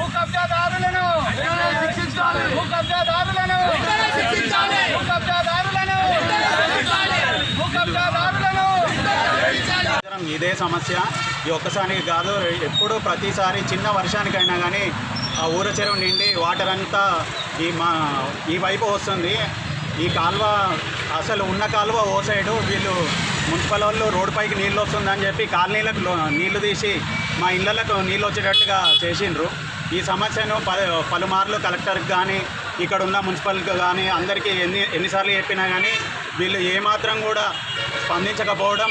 భూ కబ్జాదారులను శిక్షించాలి! భూ కబ్జాదారులను శిక్షించాలి! భూ కబ్జాదారులను భూ కబ్జాదారులను నిరంతరం ఇదే సమస్య. ఈ ఒక్కసారికి కాదు ఎప్పుడు ప్రతిసారి చిన్న వర్షానికైనా కానీ ఆ ఊర చెరువు నిండి వాటర్ అంతా ఈ మా ఈ వైపు వస్తుంది. ఈ కాలువ అసలు ఉన్న కాలువ ఓ సైడు వీళ్ళు మున్సిపల్ వాళ్ళు రోడ్డు పైకి నీళ్ళు వస్తుందని చెప్పి కాలనీలకు నీళ్ళు తీసి మా ఇళ్ళలకు నీళ్ళు వచ్చేటట్టుగా చేసిండ్రు. ఈ సమస్యను పలుమార్లు కలెక్టర్కి కానీ ఇక్కడ ఉన్న మున్సిపల్కి కానీ అందరికీ ఎన్ని ఎన్నిసార్లు చెప్పినా కానీ వీళ్ళు ఏమాత్రం కూడా స్పందించకపోవడం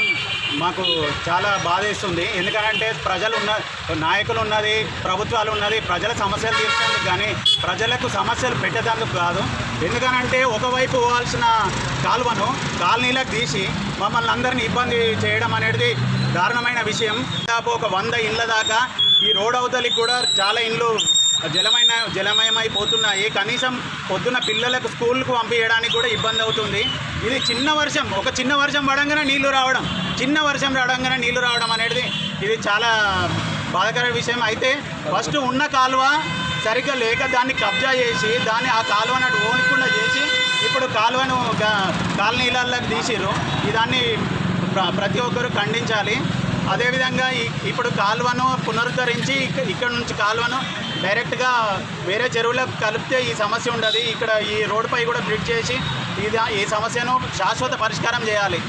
మాకు చాలా బాధేస్తుంది. ఎందుకంటే ప్రజలు ఉన్న నాయకులు ఉన్నది ప్రభుత్వాలు ఉన్నది ప్రజల సమస్యలు తీర్చేందుకు కానీ ప్రజలకు సమస్యలు పెట్టేందుకు కాదు. ఎందుకనంటే ఒకవైపు పోవాల్సిన కాలువను కాలనీలకు తీసి మమ్మల్ని అందరినీ ఇబ్బంది చేయడం అనేది దారుణమైన విషయం. దాదాపు ఒక వంద ఇండ్ల దాకా ఈ రోడ్ అవతలికి కూడా చాలా ఇండ్లు జలమైన జలమయమైపోతున్నాయి కనీసం పొద్దున పిల్లలకు స్కూల్కు పంపించడానికి కూడా ఇబ్బంది అవుతుంది. ఇది చిన్న వర్షం. ఒక చిన్న వర్షం పడంగానే నీళ్ళు రావడం. చిన్న వర్షం రావడంగానే నీళ్ళు రావడం అనేది ఇది చాలా బాధాకర విషయం. అయితే ఫస్ట్ ఉన్న కాలువ సరిగ్గా లేక దాన్ని కబ్జా చేసి దాన్ని ఆ కాలువను అటు ఓనకుండా చేసి ఇప్పుడు కాలువను గా- కాలనీలలోకి తీసిర్రు. దాన్ని ప్ర- ప్రతి ఒక్కరూ ఖండించాలి. అదేవిధంగా ఇప్పుడు కాలువను పునరుద్ధరించి ఇక్కడ నుంచి కాలువను డైరెక్ట్గా వేరే చెరువులకు కలిపితే ఈ సమస్య ఉండదు. ఇక్కడ ఈ రోడ్డుపై కూడా బ్రిడ్జ్ చేసి ఇది ఈ సమస్యను శాశ్వత పరిష్కారం చేయాలి.